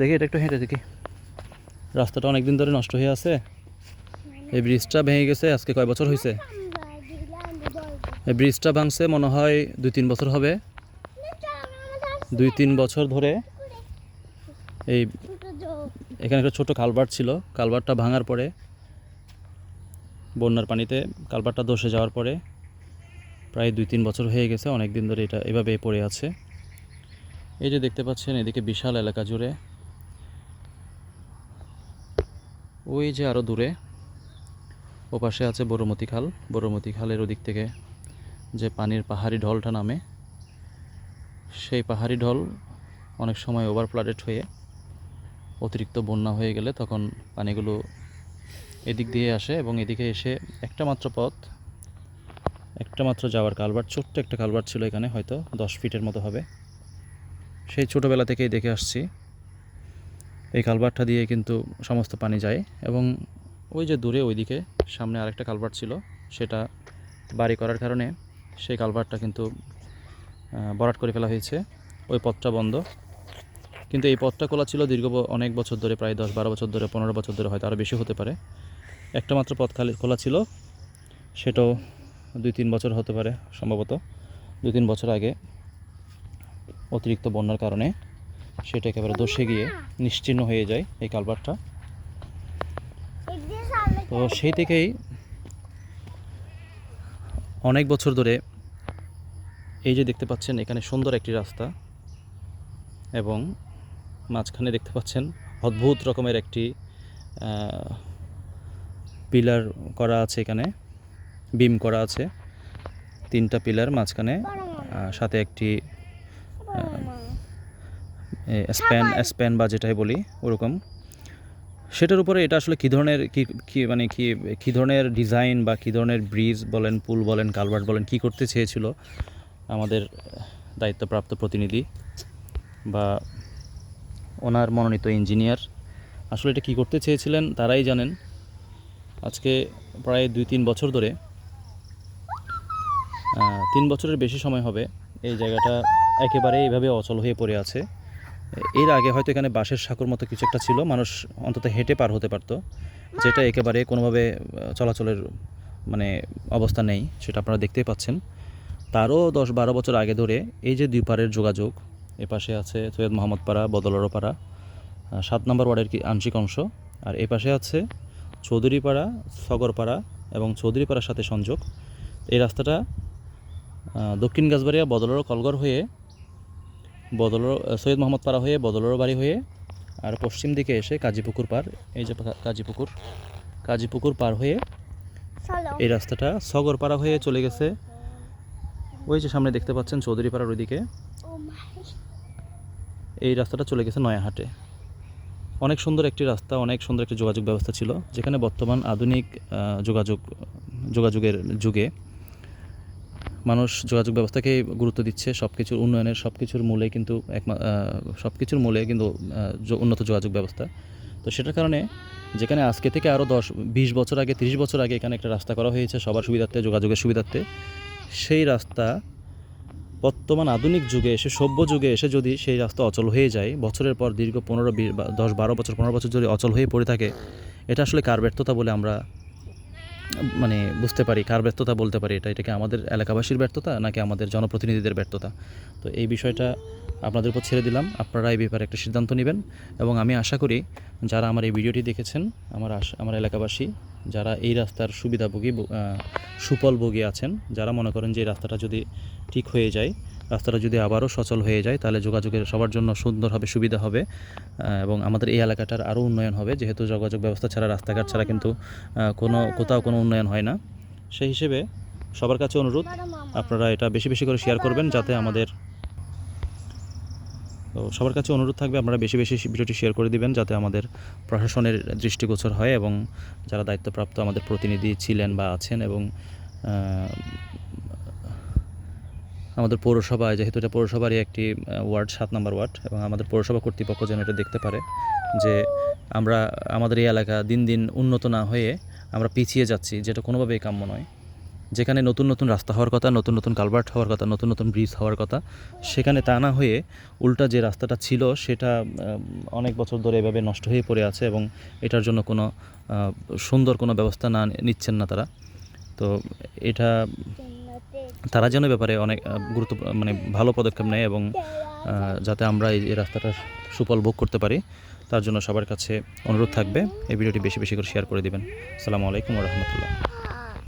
দেখি, এটা একটু হেঁটে দেখি। রাস্তাটা অনেক দিন ধরে নষ্ট হয়ে আছে। এই ব্রিজটা ভেঙে গেছে, আজকে কয় বছর হয়েছে এই ব্রিজটা ভাঙছে, মনে হয় দুই তিন বছর হবে। দুই তিন বছর ধরে এই এখানে একটা ছোট কালভার্ট ছিল। কালভার্টটা ভাঙার পরে, বন্যার পানিতে কালভার্টটা ধসে যাওয়ার পরে প্রায় দুই তিন বছর হয়ে গেছে অনেক দিন ধরে এটা এভাবে পড়ে আছে। এই যে দেখতে পাচ্ছেন, এদিকে বিশাল এলাকা জুড়ে ওই যে আরও দূরে, ও পাশে আছে বড়মতি খাল। বড়মতি খালের ওদিক থেকে যে পানির পাহাড়ি ঢলটা নামে, সেই পাহাড়ি ঢল অনেক সময় ওভার ফ্লাডেড হয়ে অতিরিক্ত বন্যা হয়ে গেলে তখন পানিগুলো এদিক দিয়ে আসে এবং এদিকে এসে একটা মাত্র পথ, একটা মাত্র যাওয়ার কালভার্ট, ছোট্ট একটা কালভার্ট ছিল এখানে, হয়তো দশ ফিটের মতো হবে। সেই ছোটোবেলা থেকেই দেখে আসছি। এই কালভারটা দিয়ে কিন্তু সমস্ত পানি যায় এবং ওই যে দূরে ওইদিকে সামনে আরেকটা কালভার্ট ছিল, সেটা বাড়ি করার কারণে সেই কালভারটা কিন্তু ভরাট করে ফেলা হয়েছে। ওই পথটা বন্ধ। কিন্তু এই পথটা খোলা ছিল দীর্ঘ অনেক বছর ধরে, প্রায় দশ বারো বছর ধরে, পনেরো বছর ধরে হয়তো আরও বেশি হতে পারে। একটা মাত্র পথ খালি খোলা ছিল, সেটাও দুই তিন বছর হতে পারে সম্ভবত। দুই তিন বছর আগে অতিরিক্ত বন্যার কারণে সেটা একেবারে দোষে গিয়ে নিশ্চিহ্ন হয়ে যায় এই কালভারটা তো সেই থেকেই অনেক বছর ধরে এই যে দেখতে পাচ্ছেন, এখানে সুন্দর একটি রাস্তা এবং মাঝখানে দেখতে পাচ্ছেন অদ্ভুত রকমের একটি পিলার করা আছে এখানে, বিম করা আছে, তিনটা পিলার মাঝখানে সাথে একটি স্প্যান স্প্যান বা যেটাই বলি ওরকম। সেটার উপরে এটা আসলে কী ধরনের কী কি মানে কি কী ধরনের ডিজাইন বা কী ধরনের ব্রিজ বলেন পুল বলেন কালভার্ট বলেন কী করতে চেয়েছিল আমাদের দায়িত্বপ্রাপ্ত প্রতিনিধি বা ওনার মনোনীত ইঞ্জিনিয়ার আসলে এটা কী করতে চেয়েছিলেন তারাই জানেন। আজকে প্রায় দুই তিন বছর ধরে তিন বছরের বেশি সময় হবে এই জায়গাটা একেবারে এইভাবে অচল হয়ে পড়ে আছে। এর আগে হয়তো এখানে বাঁশের সাঁকোর মতো কিছু একটা ছিল, মানুষ অন্তত হেঁটে পার হতে পারতো। যেটা একেবারে কোনোভাবে চলাচলের মানে অবস্থা নেই, সেটা আপনারা দেখতেই পাচ্ছেন। তারও দশ বারো বছর আগে ধরে এই যে দুই পারের যোগাযোগ, এ পাশে আছে সৈয়দ মোহাম্মদ পাড়া বদলরো পাড়া সাত নম্বর ওয়ার্ডের কি আংশিক অংশ। আর এ পাশে আছে চৌধুরীপাড়া সগরপাড়া এবং চৌধুরীপাড়ার সাথে সংযোগ। এই রাস্তাটা দক্ষিণ গাছবাড়িয়া বদলরো কলগর হয়ে বদলর সৈয়দ মোহাম্মদ পাড়া হয়ে বদলরো বাড়ি হয়ে আর পশ্চিম দিকে এসে কাজীপুকুর পার এই যে কাজীপুকুর কাজীপুকুর পার হয়ে এই রাস্তাটা সগরপাড়া হয়ে চলে গেছে। ওই যে সামনে দেখতে পাচ্ছেন চৌধুরীপাড়ার ওইদিকে। এই রাস্তাটা চলে গেছে নয়াহাটে। অনেক সুন্দর একটি রাস্তা অনেক সুন্দর একটি যোগাযোগ ব্যবস্থা ছিল যেখানে বর্তমান আধুনিক যোগাযোগ যোগাযোগের যুগে মানুষ যোগাযোগ ব্যবস্থাকে গুরুত্ব দিচ্ছে সব কিছুর উন্নয়নের সব কিছুর মূলে কিন্তু এক সব কিছুর মূলে কিন্তু উন্নত যোগাযোগ ব্যবস্থা। তো সেটার কারণে যেখানে আজকে থেকে আরও দশ, বিশ বছর আগে, তিরিশ বছর আগে এখানে একটা রাস্তা করা হয়েছে সবার সুবিধার্থে, যোগাযোগের সুবিধার্থে। সেই রাস্তা বর্তমান আধুনিক যুগে এসে, সভ্য যুগে এসে যদি সেই রাস্তা অচল হয়ে যায়, বছরের পর দীর্ঘ পনেরো দশ, বারো বছর, পনেরো বছর যদি অচল হয়ে পড়ে থাকে, এটা আসলে কার ব্যর্থতা বলে আমরা মানে বুঝতে পারি, কার ব্যর্থতা বলতে পারি, এটা এটা কি আমাদের এলাকাবাসীর ব্যর্থতা নাকি আমাদের জনপ্রতিনিধিদের ব্যর্থতা? তো এই বিষয়টা আপনাদের উপর ছেড়ে দিলাম, আপনারা এই ব্যাপারে একটা সিদ্ধান্ত নেবেন এবং আমি আশা করি যারা আমার এই ভিডিওটি দেখেছেন, আমার আশ- আমার এলাকাবাসী যারা এই রাস্তার সুবিধাভোগী সুফলভোগী আছেন, যারা মনে করেন যে রাস্তাটা যদি ঠিক হয়ে যায়, রাস্তাটা যদি আবারও সচল হয়ে যায়, তাহলে যোগাযোগের সবার জন্য সুন্দর হবে সুবিধা হবে এবং আমাদের এই এলাকাটার আরও উন্নয়ন হবে। যেহেতু যোগাযোগ ব্যবস্থা ছাড়া, রাস্তাঘাট ছাড়া কিন্তু কোনো, কোথাও কোনো উন্নয়ন হয় না। সেই হিসেবে সবার কাছে অনুরোধ, আপনারা এটা বেশি বেশি করে শেয়ার করবেন, যাতে আমাদের তো সবার কাছে অনুরোধ থাকবে, আপনারা বেশি বেশি ভিডিওটি শেয়ার করে দিবেন যাতে আমাদের প্রশাসনের দৃষ্টিগোচর হয় এবং যারা দায়িত্বপ্রাপ্ত আমাদের প্রতিনিধি ছিলেন বা আছেন এবং আমাদের পৌরসভায়, যেহেতু এটা পৌরসভারই একটি ওয়ার্ড, সাত নম্বর ওয়ার্ড এবং আমাদের পৌরসভা কর্তৃপক্ষ যেন এটা দেখতে পারে যে আমরা, আমাদের এই এলাকা দিন দিন উন্নত না হয়ে আমরা পিছিয়ে যাচ্ছি, যেটা কোনোভাবেই কাম্য নয়। যেখানে নতুন নতুন রাস্তা হওয়ার কথা, নতুন নতুন কালভার্ট হওয়ার কথা, নতুন নতুন ব্রিজ হওয়ার কথা, সেখানে তা না হয়ে উল্টা যে রাস্তাটা ছিল, সেটা অনেক বছর ধরে এভাবে নষ্ট হয়ে পড়ে আছে এবং এটার জন্য কোনো সুন্দর কোনো ব্যবস্থা না নিচ্ছেন না তারা। তো এটা তারা যেন ব্যাপারে অনেক গুরুত্ব মানে ভালো পদক্ষেপ নেয় এবং যাতে আমরা এই রাস্তাটার সুফল ভোগ করতে পারি, তার জন্য সবার কাছে অনুরোধ থাকবে। এই ভিডিওটি বেশি বেশি করে শেয়ার করে দেবেন। আসসালামু আলাইকুম রহমতুল্লাহ।